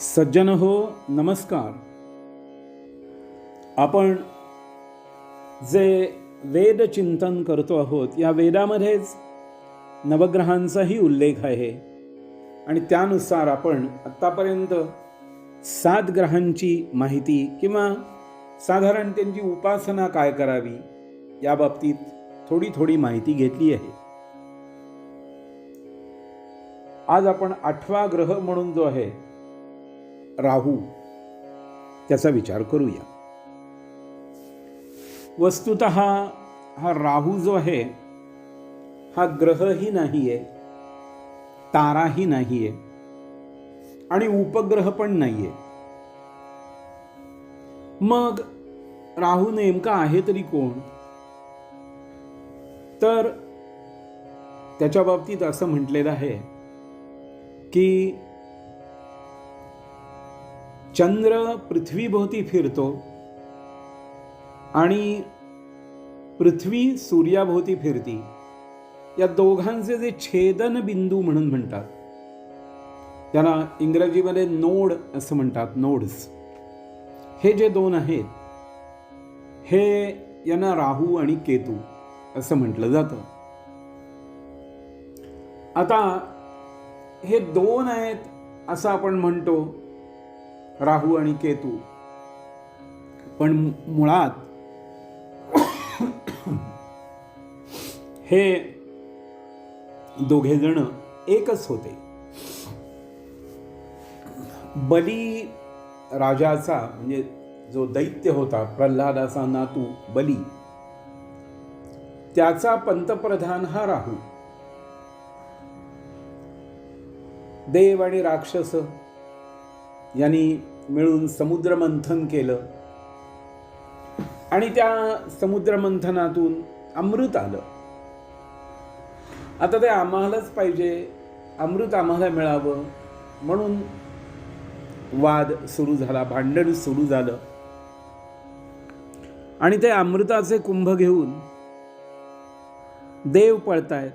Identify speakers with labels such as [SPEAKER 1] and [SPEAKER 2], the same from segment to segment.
[SPEAKER 1] सज्जन हो नमस्कार। आपण जे वेद चिंतन करतो आहोत या वेदामध्येच नवग्रहांचाही उल्लेख आहे. आणि त्यानुसार आपण आत्तापर्यंत सात ग्रहांची माहिती किंवा साधारण त्यांची उपासना काय करावी याबाबतीत थोडी थोडी माहिती घेतली आहे. आज आपण आठवा ग्रह म्हणून जो आहे राहू त्याचा विचार करूया. वस्तुत हा राहू जो आहे हा ग्रहही नाही आहे ताराही नाही आहे आणि उपग्रह पण नाही आहे मग राहू नेमका आहे तरी कोण? तर त्याच्या बाबतीत असं म्हटलेलं आहे की चंद्र पृथ्वीभोवती फिरतो आणि पृथ्वी सूर्याभोवती फिरती. या दोघांचे जे छेदन बिंदू म्हणून म्हणतात त्याला इंग्रजीमध्ये नोड असं म्हणतात नोड्स. हे जे दोन आहेत हे यांना राहू आणि केतू असं म्हटलं जातं. आता हे दोन आहेत असं आपण म्हणतो राहू आणि केतू. पण मुळात हे दोघे जण एकच होते. बली राजाचा म्हणजे जो दैत्य होता प्रल्हादाचा नातू बली त्याचा पंतप्रधान हा राहू. देव आणि राक्षस यांनी मिळून समुद्रमंथन केलं. आणि त्या समुद्रमंथनातून अमृत आलं. आता ते आम्हालाच पाहिजे. अमृत आम्हाला मिळावं म्हणून वाद सुरू झाला भांडण सुरू झालं. आणि ते अमृताचे कुंभ घेऊन देव पळतायत.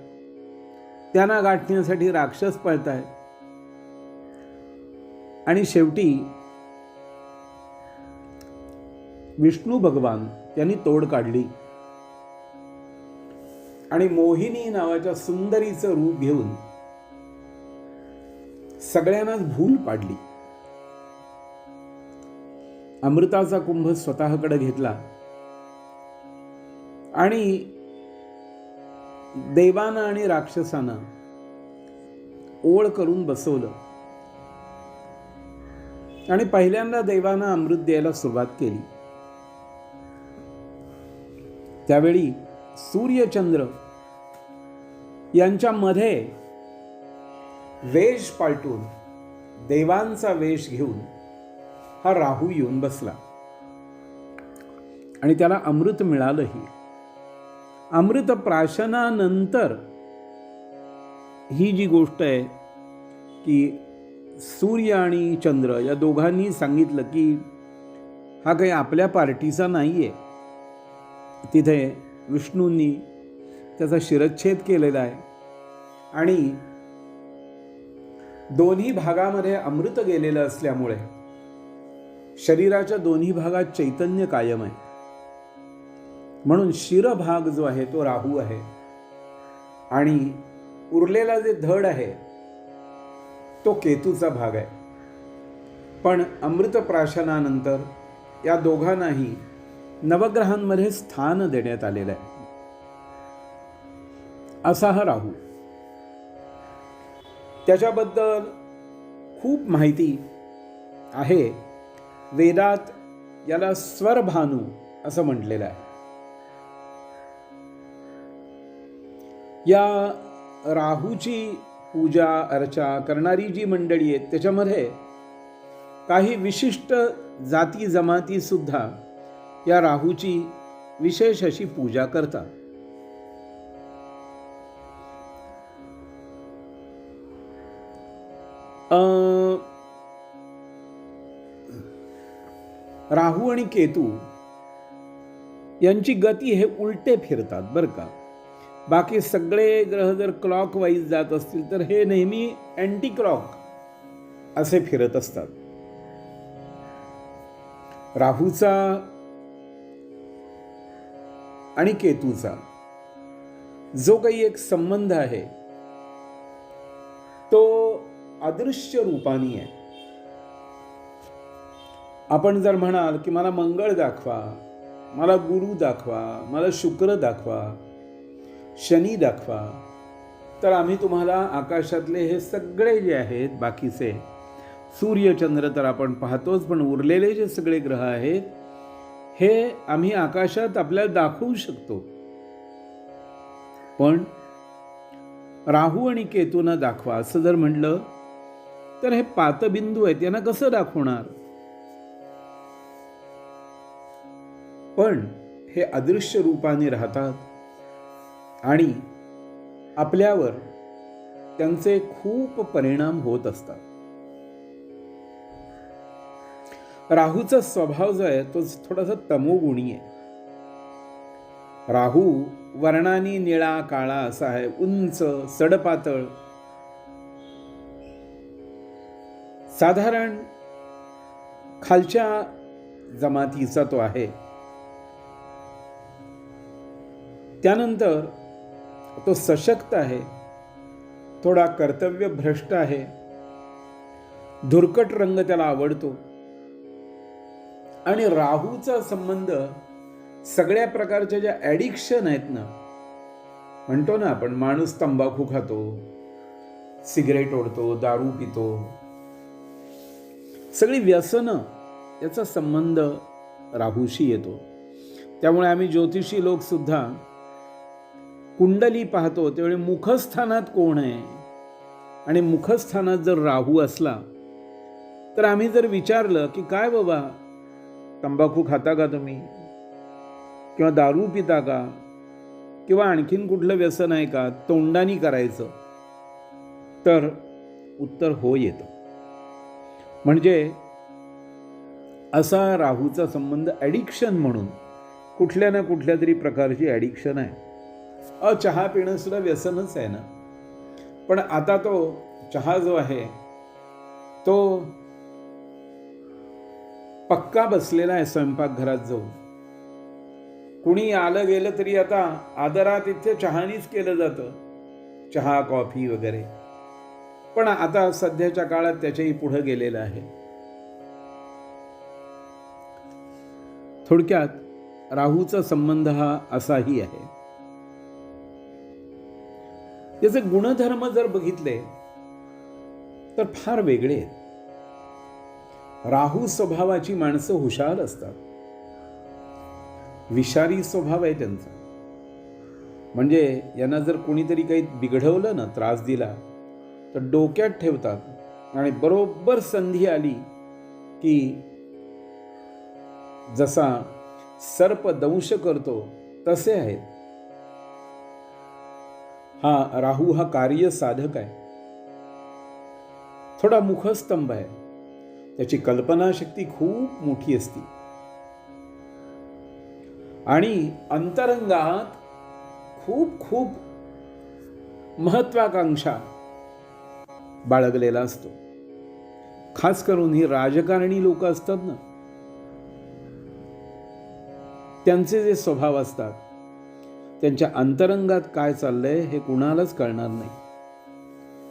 [SPEAKER 1] त्यांना गाठण्यासाठी राक्षस पळतायत. आणि शेवटी विष्णू भगवान यांनी तोड काढली. आणि मोहिनी नावाच्या सुंदरीचं रूप घेऊन सगळ्यांनाच भूल पाडली. अमृताचा कुंभ स्वतःकडे घेतला. आणि देवानं आणि राक्षसानं ओळ करून बसवलं. आणि पहिल्यांदा देवानं अमृत द्यायला सुरुवात केली. त्यावेळी सूर्यचंद्र यांच्यामध्ये वेश पालटून देवांचा वेश घेऊन हा राहू येऊन बसला. आणि त्याला अमृत मिळालंही. अमृत प्राशनानंतर ही जी गोष्ट आहे की सूर्य आणि चंद्र या दोघांनी सांगितलं की हा काही आपल्या पार्टीचा नाही आहे तिथे विष्णूंनी त्याचा शिरच्छेद केलेला आहे. आणि दोन्ही भागामध्ये अमृत गेलेलं असल्यामुळे शरीराच्या दोन्ही भागात चैतन्य कायम आहे. म्हणून शिरभाग जो आहे तो राहू आहे. आणि उरलेला जे धड आहे तो केतूचा भाग आहे. पण अमृतप्राशनानंतर या दोघांनाही नवग्रहांमध्ये स्थान देण्यात आलेलं आहे. असा हा राहू. त्याच्याबद्दल खूप माहिती आहे. वेदात याला स्वरभानू असं म्हटलेलं आहे. या राहूची पूजा अर्चा करणारी जी मंडळी आहेत त्याच्यामध्ये काही विशिष्ट जाती जमाती सुद्धा या राहूची विशेष अशी पूजा करतात. राहू आणि केतू यांची गती हे उलटे फिरतात बरं का? बाकी सगळे ग्रह जर क्लॉक वाईज जात असतील तर हे नेहमी अँटी क्लॉक असे फिरत असतात. राहूचा आणि केतूचा जो काही एक संबंध आहे तो अदृश्य रूपानी आहे. आपण जर म्हणाल की मला मंगळ दाखवा मला गुरु दाखवा मला शुक्र दाखवा शनी दाखवा. तर आम्ही तुम्हाला आकाशातले हे सगळे जे आहेत बाकीचे सूर्यचंद्र तर आपण पाहतोच पण उरलेले जे सगळे ग्रह आहेत हे आम्ही आकाशात आपल्याला दाखवू शकतो. पण राहू आणि केतूनं दाखवा असं जर म्हटलं तर हे पातबिंदू आहेत यांना कसं दाखवणार? पण हे अदृश्य रूपाने राहतात. आणि आपल्यावर त्यांचे खूप परिणाम होत असतात. राहूचा स्वभाव जो आहे तो थोडासा तमोगुणी आहे. राहू वर्णानी निळा काळा असा आहे उंच सडपातळ. साधारण खालच्या जमातीचा तो आहे. त्यानंतर तो सशक्त आहे. थोडा कर्तव्य भ्रष्ट आहे. धुरकट रंग त्याला आवडतो. आणि राहूचा संबंध सगळ्या प्रकारच्या ज्या ॲडिक्शन आहेत ना म्हणतो ना आपण माणूस तंबाखू खातो सिगरेट ओढतो दारू पितो सगळी व्यसनं याचा संबंध राहूशी येतो. त्यामुळे आम्ही ज्योतिषी लोक सुद्धा कुंडली पाहतो त्यावेळी मुखस्थानात कोण आहे? आणि मुखस्थानात जर राहू असला तर आम्ही जर विचारलं की काय बाबा तंबाखू खाता का तुम्ही? किंवा दारू पिता का? किंवा आणखीन कुठलं व्यसन आहे का? तोंडानी करायचं? तर उत्तर हो येतं. म्हणजे असा राहूचा संबंध ॲडिक्शन म्हणून कुठल्या ना कुठल्या तरी प्रकारची ॲडिक्शन आहे. अ चहा पिणं सुद्धा व्यसनच आहे ना. पण आता तो चहा जो आहे तो पक्का बसलेला आहे स्वयंपाकघरात जाऊन. कुणी आलं गेलं तरी आता आदरात इथे चहानीच केलं जातं. चहा कॉफी वगैरे. पण आता सध्याच्या काळात त्याच्याही पुढे गेलेलं आहे. थोडक्यात राहूचा संबंध हा असाही आहे. याचे गुणधर्म जर बघितले तर फार वेगळे आहेत. राहू स्वभावाची माणसं हुशार असतात. विषारी स्वभाव आहे त्यांचा. म्हणजे यांना जर कोणीतरी काही बिघडवलं ना त्रास दिला तर डोक्यात ठेवतात आणि बरोबर संधी आली की जसा सर्प दंश करतो तसे आहेत. हा राहू हा कार्य साधक आहे. थोडा मुखस्तंभ आहे. त्याची कल्पनाशक्ती खूप मोठी असते. आणि अंतरंगात खूप खूप महत्वाकांक्षा बाळगलेला असतो. खास करून ही राजकारणी लोक असतात ना त्यांचे जे स्वभाव असतात त्यांच्या अंतरंगात काय चाललंय हे कुणालाच कळणार नाही.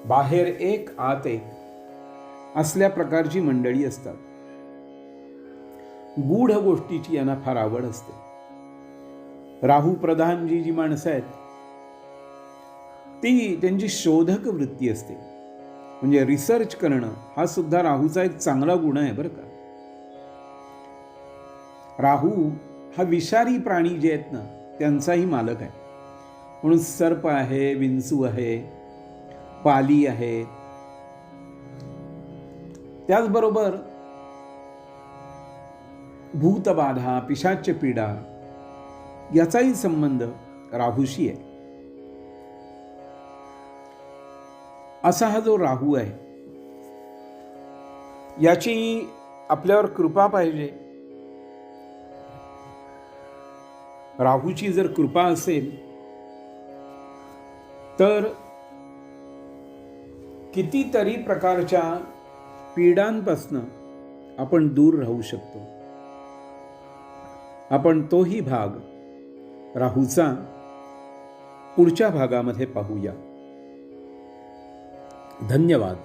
[SPEAKER 1] बाहेर एक आत एक असल्या प्रकारची मंडळी असतात. गूढ गोष्टीची यांना फार आवड असते. राहू प्रधान जी जी माणसं आहेत ती त्यांची शोधक वृत्ती असते. म्हणजे रिसर्च करणं हा सुद्धा राहूचा एक चांगला गुण आहे बरं का. राहू हा विषारी प्राणी जे आहेत ना त्यांचाही मालक आहे. म्हणून सर्प आहे विंचू आहे पाली आहे. त्याचबरोबर भूतबाधा पिशाच्य पीडा याचाही संबंध राहूशी आहे. असा हा जो राहू आहे याची आपल्यावर कृपा पाहिजे. राहूची जर कृपा असेल तर कितीतरी प्रकारच्या पीडांपासनं आपण दूर राहू शकतो. आपण तोही भाग राहूचा पुढच्या भागामध्ये पाहूया. धन्यवाद.